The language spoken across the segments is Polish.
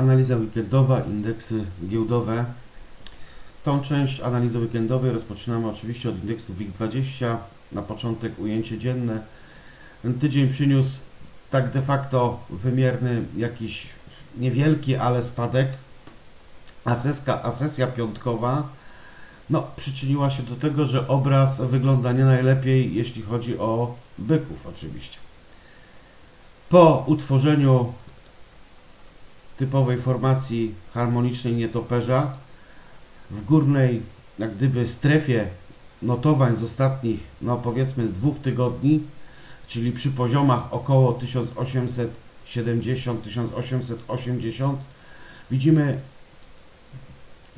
Analiza weekendowa, indeksy giełdowe. Tą część analizy weekendowej rozpoczynamy oczywiście od indeksu WIG20. Na początek ujęcie dzienne. Ten tydzień przyniósł tak de facto wymierny jakiś niewielki, ale spadek. A sesja piątkowa no, przyczyniła się do tego, że obraz wygląda nie najlepiej, jeśli chodzi o byków oczywiście. Po utworzeniu typowej formacji harmonicznej nietoperza w górnej jak gdyby strefie notowań z ostatnich, no powiedzmy dwóch tygodni, czyli przy poziomach około 1870-1880 widzimy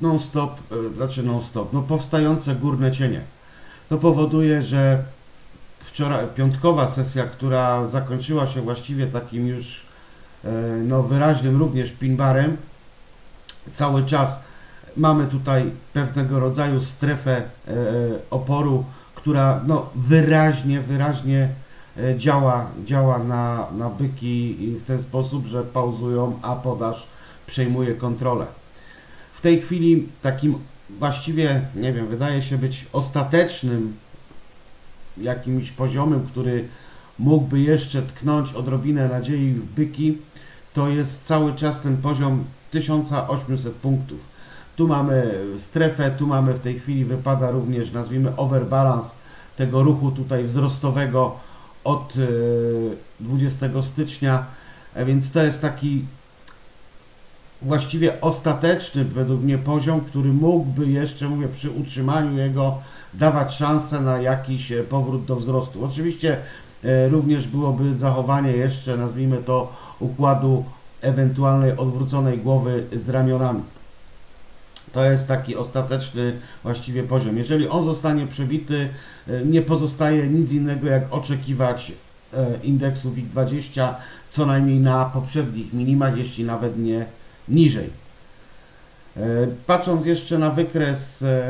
non-stop, e, znaczy non-stop, no powstające górne cienie. To powoduje, że wczoraj, piątkowa sesja, która zakończyła się właściwie takim już no, wyraźnym również pinbarem, cały czas mamy tutaj pewnego rodzaju strefę e, oporu, która no, wyraźnie, wyraźnie działa, działa na, na byki w ten sposób, że pauzują, a podaż przejmuje kontrolę. W tej chwili takim właściwie, nie wiem, wydaje się być ostatecznym jakimś poziomem, który mógłby jeszcze tknąć odrobinę nadziei w byki, to jest cały czas ten poziom 1800 punktów. Tu mamy strefę, tu mamy w tej chwili wypada również, nazwijmy overbalance tego ruchu tutaj wzrostowego od 20 e, stycznia, e, więc to jest taki właściwie ostateczny według mnie poziom, który mógłby jeszcze, mówię, przy utrzymaniu jego dawać szansę na jakiś e, powrót do wzrostu. Oczywiście również byłoby zachowanie jeszcze, nazwijmy to, układu ewentualnej odwróconej głowy z ramionami. To jest taki ostateczny właściwie poziom. Jeżeli on zostanie przebity, e, nie pozostaje nic innego jak oczekiwać indeksu WIG20 co najmniej na poprzednich minimach, jeśli nawet nie niżej. E, patrząc jeszcze na wykres e,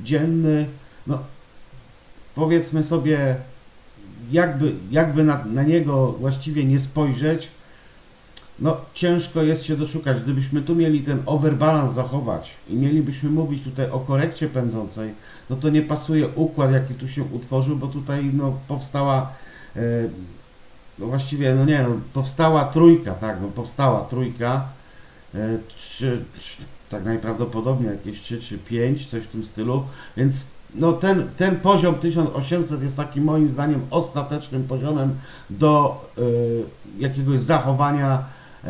dzienny, no powiedzmy sobie, jakby, jakby na, na niego właściwie nie spojrzeć, no ciężko jest się doszukać. Gdybyśmy tu mieli ten overbalance zachować i mielibyśmy mówić tutaj o korekcie pędzącej, no to nie pasuje układ, jaki tu się utworzył, bo tutaj no, powstała, e, no właściwie, no nie no, powstała trójka, tak, no powstała trójka, E, trzy, tak najprawdopodobniej jakieś 3 czy 5, coś w tym stylu, więc no ten, ten poziom 1800 jest takim moim zdaniem ostatecznym poziomem do y, jakiegoś zachowania y,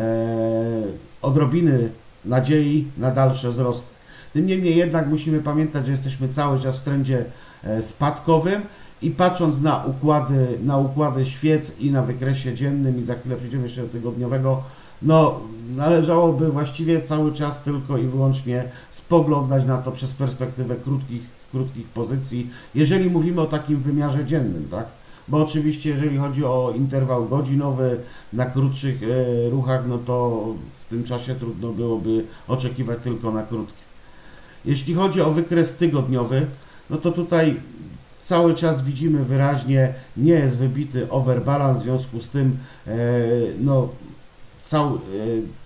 odrobiny nadziei na dalsze wzrost. Tym niemniej jednak musimy pamiętać, że jesteśmy cały czas w trendzie spadkowym i patrząc na układy, na układy świec i na wykresie dziennym i za chwilę przejdziemy jeszcze do tygodniowego, no należałoby właściwie cały czas tylko i wyłącznie spoglądać na to przez perspektywę krótkich, krótkich pozycji, jeżeli mówimy o takim wymiarze dziennym, tak? Bo oczywiście, jeżeli chodzi o interwał godzinowy na krótszych e, ruchach, no to w tym czasie trudno byłoby oczekiwać tylko na krótkie. Jeśli chodzi o wykres tygodniowy, no to tutaj cały czas widzimy wyraźnie, nie jest wybity overbalance, w związku z tym e, no, cały, e,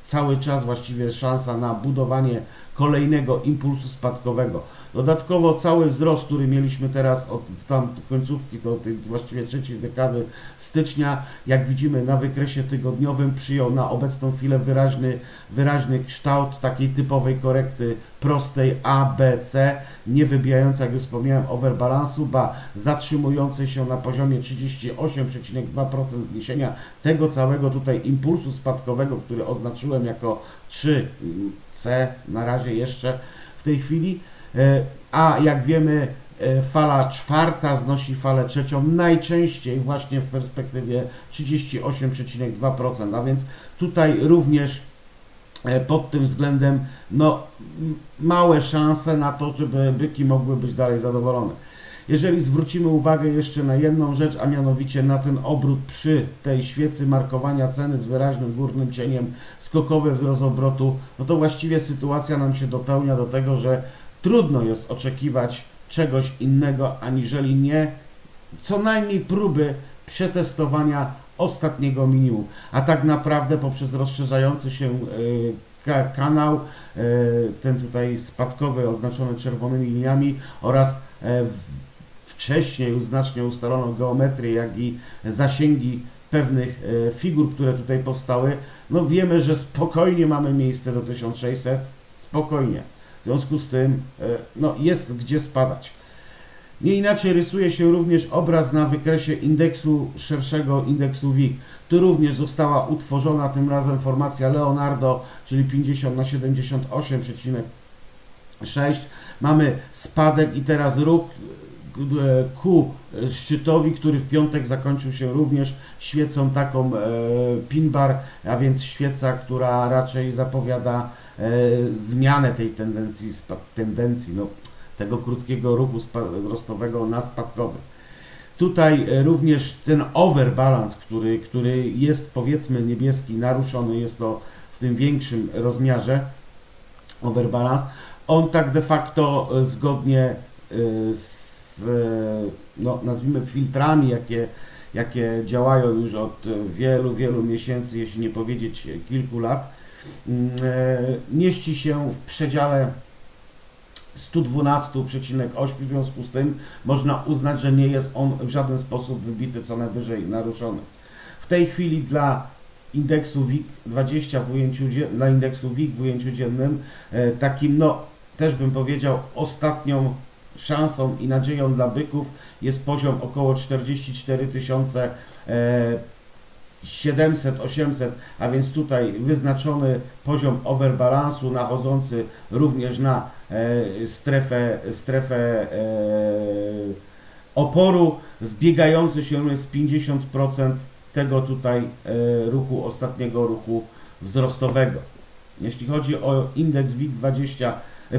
cały czas właściwie szansa na budowanie kolejnego impulsu spadkowego. Dodatkowo cały wzrost, który mieliśmy teraz od tam końcówki do tej właściwie trzeciej dekady stycznia, jak widzimy na wykresie tygodniowym, przyjął na obecną chwilę wyraźny, wyraźny kształt takiej typowej korekty prostej A, B, C, nie wybijającej, jak już wspomniałem, overbalansu, ba zatrzymującej się na poziomie 38,2% wniesienia tego całego tutaj impulsu spadkowego, który oznaczyłem jako 3C na razie jeszcze w tej chwili E, a jak wiemy, e, fala czwarta znosi falę trzecią najczęściej właśnie w perspektywie 38,2%, a więc tutaj również e, pod tym względem no, małe szanse na to, żeby byki mogły być dalej zadowolone. Jeżeli zwrócimy uwagę jeszcze na jedną rzecz, a mianowicie na ten obrót przy tej świecy markowania ceny z wyraźnym górnym cieniem, skokowy wzrost obrotu, no to właściwie sytuacja nam się dopełnia do tego, że trudno jest oczekiwać czegoś innego, aniżeli nie co najmniej próby przetestowania ostatniego minimum. A tak naprawdę poprzez rozszerzający się e, kanał, e, ten tutaj spadkowy oznaczony czerwonymi liniami oraz wcześniej znacznie ustaloną geometrię, jak i zasięgi pewnych figur, które tutaj powstały, no wiemy, że spokojnie mamy miejsce do 1600, spokojnie. W związku z tym no, jest gdzie spadać. Nie inaczej rysuje się również obraz na wykresie indeksu szerszego indeksu WIG. Tu również została utworzona tym razem formacja Leonardo, czyli 50 na 78,6. Mamy spadek i teraz ruch e, ku szczytowi, który w piątek zakończył się również świecą taką e, pinbar, a więc świeca, która raczej zapowiada e, zmianę tej tendencji, tendencji no, tego krótkiego ruchu wzrostowego na spadkowy. Tutaj e, również ten overbalance, który, który jest powiedzmy niebieski, naruszony, jest to w tym większym rozmiarze overbalance, on tak de facto e, zgodnie e, z, no, nazwijmy filtrami, jakie, jakie działają już od wielu, wielu miesięcy, jeśli nie powiedzieć kilku lat, mm, mieści się w przedziale 112,8 w związku z tym można uznać, że nie jest on w żaden sposób wybity, co najwyżej naruszony. W tej chwili dla indeksu WIG20 w ujęciu, dla indeksu WIG w ujęciu dziennym e, takim no też bym powiedział ostatnią szansą i nadzieją dla byków jest poziom około 44 tysiące 700, 800, a więc tutaj wyznaczony poziom overbalansu nachodzący również na e, strefę, strefę e, oporu, zbiegający się z 50% tego tutaj e, ruchu, ostatniego ruchu wzrostowego. Jeśli chodzi o indeks WIG20, e,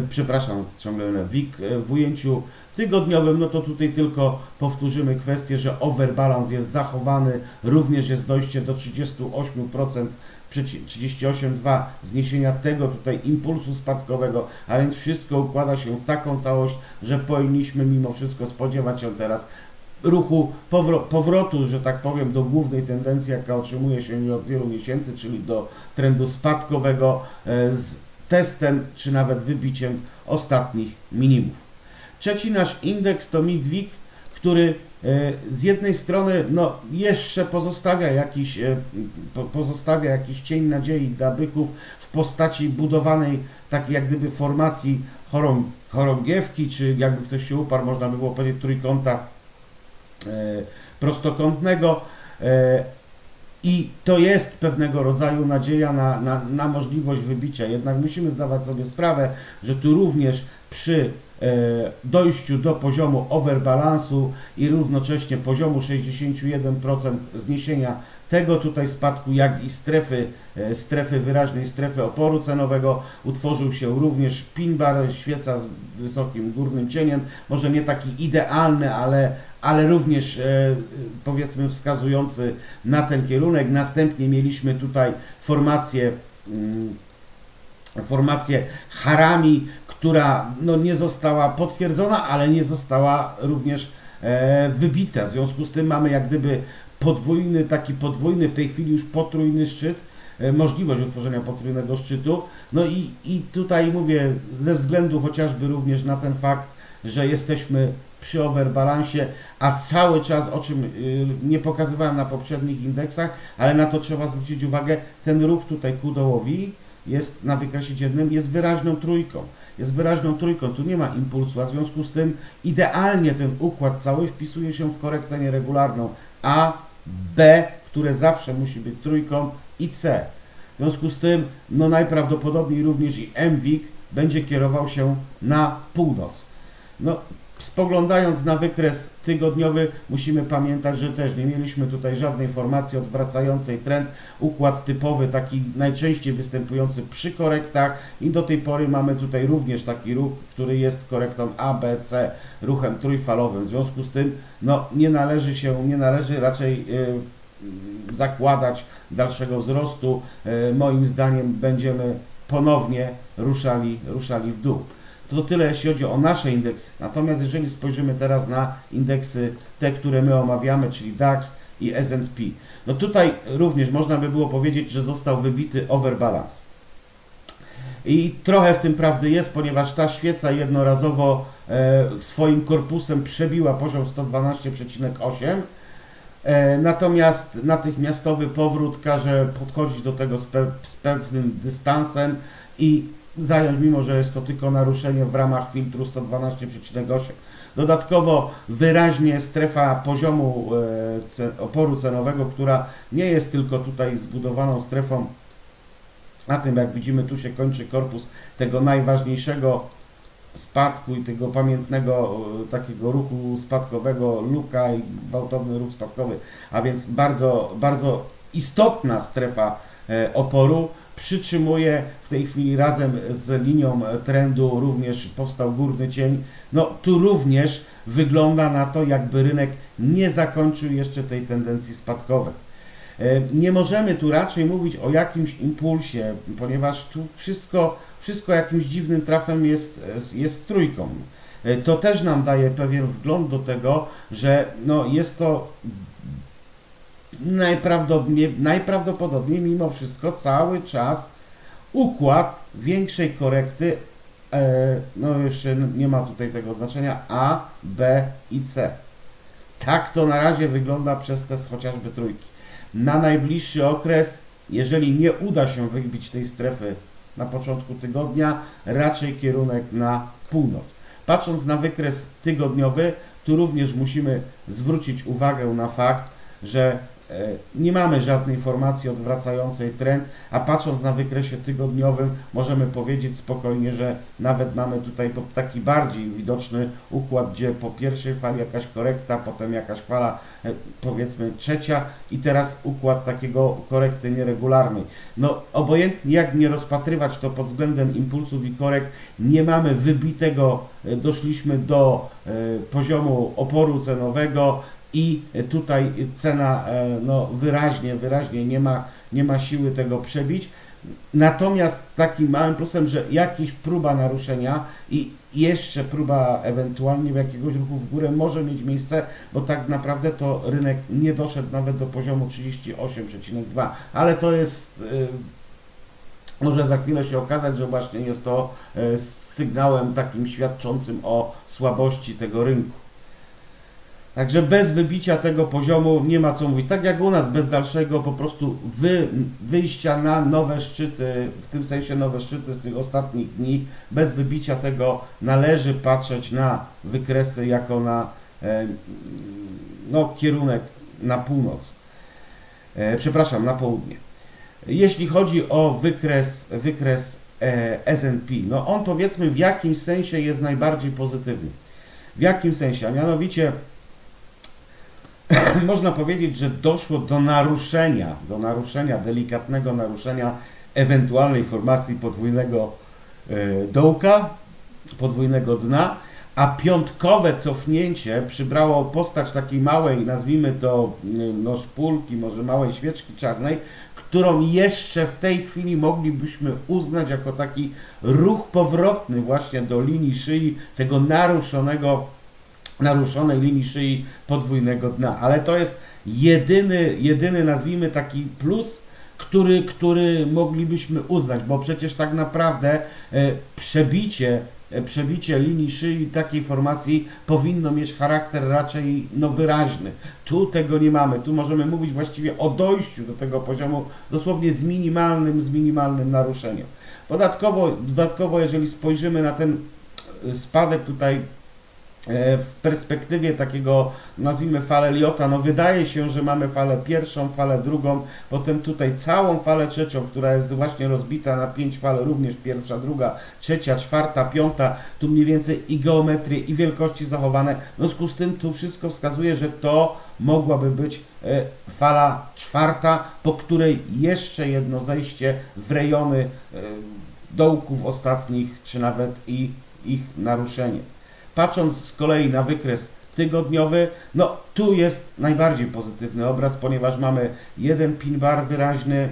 przepraszam, ciągle WIG e, w ujęciu tygodniowym, no to tutaj tylko powtórzymy kwestię, że overbalance jest zachowany, również jest dojście do 38%, 38,2 zniesienia tego tutaj impulsu spadkowego, a więc wszystko układa się w taką całość, że powinniśmy mimo wszystko spodziewać się teraz ruchu powrotu, że tak powiem, do głównej tendencji, jaka otrzymuje się od wielu miesięcy, czyli do trendu spadkowego e, z testem, czy nawet wybiciem ostatnich minimów. Trzeci nasz indeks to Midwik, który e, z jednej strony no, jeszcze pozostawia jakiś, e, pozostawia jakiś cień nadziei dla byków w postaci budowanej takiej jak gdyby formacji chorą, chorągiewki, czy jakby ktoś się uparł, można by było powiedzieć trójkąta e, prostokątnego. I to jest pewnego rodzaju nadzieja na, na, na możliwość wybicia. Jednak musimy zdawać sobie sprawę, że tu również przy E, dojściu do poziomu overbalansu i równocześnie poziomu 61% zniesienia tego tutaj spadku, jak i strefy, e, strefy wyraźnej strefy oporu cenowego utworzył się również pin bar, świeca z wysokim górnym cieniem, może nie taki idealny, ale, ale również e, powiedzmy wskazujący na ten kierunek. Następnie mieliśmy tutaj formację mm, formację harami, która no, nie została potwierdzona, ale nie została również e, wybita. W związku z tym mamy jak gdyby podwójny, taki podwójny, w tej chwili już potrójny szczyt, e, możliwość utworzenia potrójnego szczytu. No i, i tutaj mówię, ze względu chociażby również na ten fakt, że jesteśmy przy overbalansie, a cały czas, o czym y, nie pokazywałem na poprzednich indeksach, ale na to trzeba zwrócić uwagę, ten ruch tutaj ku dołowi jest na wykresie dziennym, jest wyraźną trójką jest wyraźną trójką, tu nie ma impulsu, a w związku z tym idealnie ten układ cały wpisuje się w korektę nieregularną A, B, które zawsze musi być trójką i C. W związku z tym, no najprawdopodobniej również i MWIG będzie kierował się na północ. No, spoglądając na wykres tygodniowy, musimy pamiętać, że też nie mieliśmy tutaj żadnej informacji odwracającej trend. Układ typowy, taki najczęściej występujący przy korektach i do tej pory mamy tutaj również taki ruch, który jest korektą A, B, C, ruchem trójfalowym. W związku z tym, no nie należy się, nie należy raczej yy, zakładać dalszego wzrostu. Yy, moim zdaniem będziemy ponownie ruszali, ruszali w dół. To, tyle, jeśli chodzi o nasze indeksy. Natomiast jeżeli spojrzymy teraz na indeksy, te, które my omawiamy, czyli DAX i S&P. No tutaj również można by było powiedzieć, że został wybity overbalance. I trochę w tym prawdy jest, ponieważ ta świeca jednorazowo e, swoim korpusem przebiła poziom 112,8. E, natomiast natychmiastowy powrót każe podchodzić do tego z, pe z pewnym dystansem i zająć, mimo że jest to tylko naruszenie w ramach filtru 112,8. Dodatkowo wyraźnie strefa poziomu e, oporu cenowego, która nie jest tylko tutaj zbudowaną strefą na tym, jak widzimy, tu się kończy korpus tego najważniejszego spadku i tego pamiętnego e, takiego ruchu spadkowego, luka i gwałtowny ruch spadkowy, a więc bardzo, bardzo istotna strefa e, oporu przytrzymuje w tej chwili razem z linią trendu również powstał górny cień. No tu również wygląda na to, jakby rynek nie zakończył jeszcze tej tendencji spadkowej. E, nie możemy tu raczej mówić o jakimś impulsie, ponieważ tu wszystko, wszystko jakimś dziwnym trafem jest, jest trójką. E, to też nam daje pewien wgląd do tego, że no jest to najprawdopodobniej, najprawdopodobniej mimo wszystko cały czas układ większej korekty, e, no jeszcze nie ma tutaj tego znaczenia, A, B i C. Tak to na razie wygląda przez test chociażby trójki. Na najbliższy okres, jeżeli nie uda się wybić tej strefy na początku tygodnia, raczej kierunek na północ. Patrząc na wykres tygodniowy, tu również musimy zwrócić uwagę na fakt, że nie mamy żadnej informacji odwracającej trend, a patrząc na wykresie tygodniowym możemy powiedzieć spokojnie, że nawet mamy tutaj taki bardziej widoczny układ, gdzie po pierwszej fali jakaś korekta, potem jakaś fala e, powiedzmy trzecia i teraz układ takiego korekty nieregularnej. No obojętnie jak nie rozpatrywać to pod względem impulsów i korekt, nie mamy wybitego, e, doszliśmy do poziomu oporu cenowego, i tutaj cena e, no, wyraźnie, wyraźnie nie ma, nie ma siły tego przebić. Natomiast takim małym plusem, że jakaś próba naruszenia i jeszcze próba ewentualnie jakiegoś ruchu w górę może mieć miejsce, bo tak naprawdę to rynek nie doszedł nawet do poziomu 38,2, ale to jest yy, może za chwilę się okazać, że właśnie jest to yy, sygnałem takim świadczącym o słabości tego rynku. Także bez wybicia tego poziomu nie ma co mówić. Tak jak u nas, bez dalszego po prostu wy, wyjścia na nowe szczyty, w tym sensie nowe szczyty z tych ostatnich dni, bez wybicia tego należy patrzeć na wykresy jako na e, no, kierunek na północ. E, przepraszam, na południe. Jeśli chodzi o wykres, wykres e, S&P, no on powiedzmy w jakimś sensie jest najbardziej pozytywny. W jakim sensie? A mianowicie można powiedzieć, że doszło do naruszenia, do naruszenia, delikatnego naruszenia ewentualnej formacji podwójnego e, dołka, podwójnego dna, a piątkowe cofnięcie przybrało postać takiej małej, nazwijmy to no, szpulki, może małej świeczki czarnej, którą jeszcze w tej chwili moglibyśmy uznać jako taki ruch powrotny właśnie do linii szyi tego naruszonego naruszonej linii szyi podwójnego dna. Ale to jest jedyny, jedyny nazwijmy taki plus, który, który moglibyśmy uznać, bo przecież tak naprawdę e, przebicie e, przebicie linii szyi takiej formacji powinno mieć charakter raczej no, wyraźny. Tu tego nie mamy. Tu możemy mówić właściwie o dojściu do tego poziomu dosłownie z minimalnym, z minimalnym naruszeniem. Dodatkowo, dodatkowo jeżeli spojrzymy na ten e, spadek tutaj w perspektywie takiego, nazwijmy falę Liota, no wydaje się, że mamy falę pierwszą, falę drugą, potem tutaj całą falę trzecią, która jest właśnie rozbita na pięć fal, również pierwsza, druga, trzecia, czwarta, piąta, tu mniej więcej i geometrie, i wielkości zachowane. W związku z tym tu wszystko wskazuje, że to mogłaby być e, fala czwarta, po której jeszcze jedno zejście w rejony e, dołków ostatnich, czy nawet i ich naruszenie. Patrząc z kolei na wykres tygodniowy, no tu jest najbardziej pozytywny obraz, ponieważ mamy jeden pin bar wyraźny,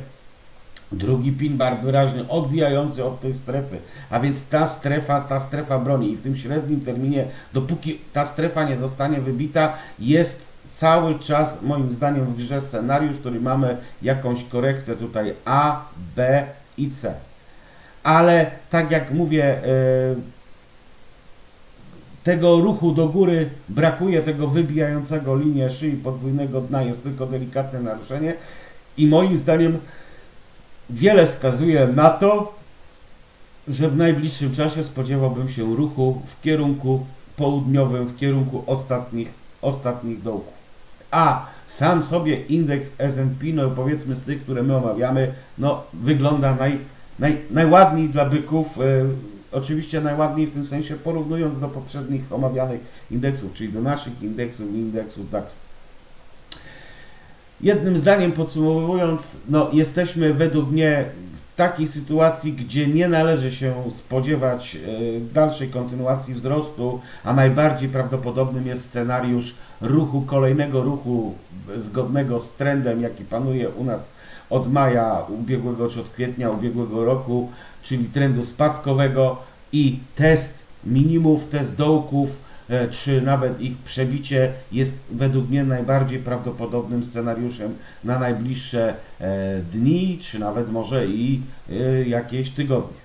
drugi pin bar wyraźny odbijający od tej strefy, a więc ta strefa, ta strefa broni i w tym średnim terminie, dopóki ta strefa nie zostanie wybita, jest cały czas moim zdaniem w grze scenariusz, który mamy jakąś korektę tutaj A, B i C. Ale tak jak mówię, y, tego ruchu do góry brakuje, tego wybijającego linię szyi podwójnego dna, jest tylko delikatne naruszenie i moim zdaniem wiele wskazuje na to, że w najbliższym czasie spodziewałbym się ruchu w kierunku południowym, w kierunku ostatnich, ostatnich dołków. A sam sobie indeks S&P, no powiedzmy z tych, które my omawiamy, no wygląda naj, naj, najładniej dla byków, e, oczywiście najładniej w tym sensie porównując do poprzednich omawianych indeksów, czyli do naszych indeksów i indeksu DAX. Jednym zdaniem podsumowując, no jesteśmy według mnie w takiej sytuacji, gdzie nie należy się spodziewać e, dalszej kontynuacji wzrostu, a najbardziej prawdopodobnym jest scenariusz ruchu, kolejnego ruchu zgodnego z trendem, jaki panuje u nas od maja ubiegłego czy od kwietnia ubiegłego roku, czyli trendu spadkowego i test minimów, test dołków, e, czy nawet ich przebicie jest według mnie najbardziej prawdopodobnym scenariuszem na najbliższe e, dni, czy nawet może i e, jakieś tygodnie.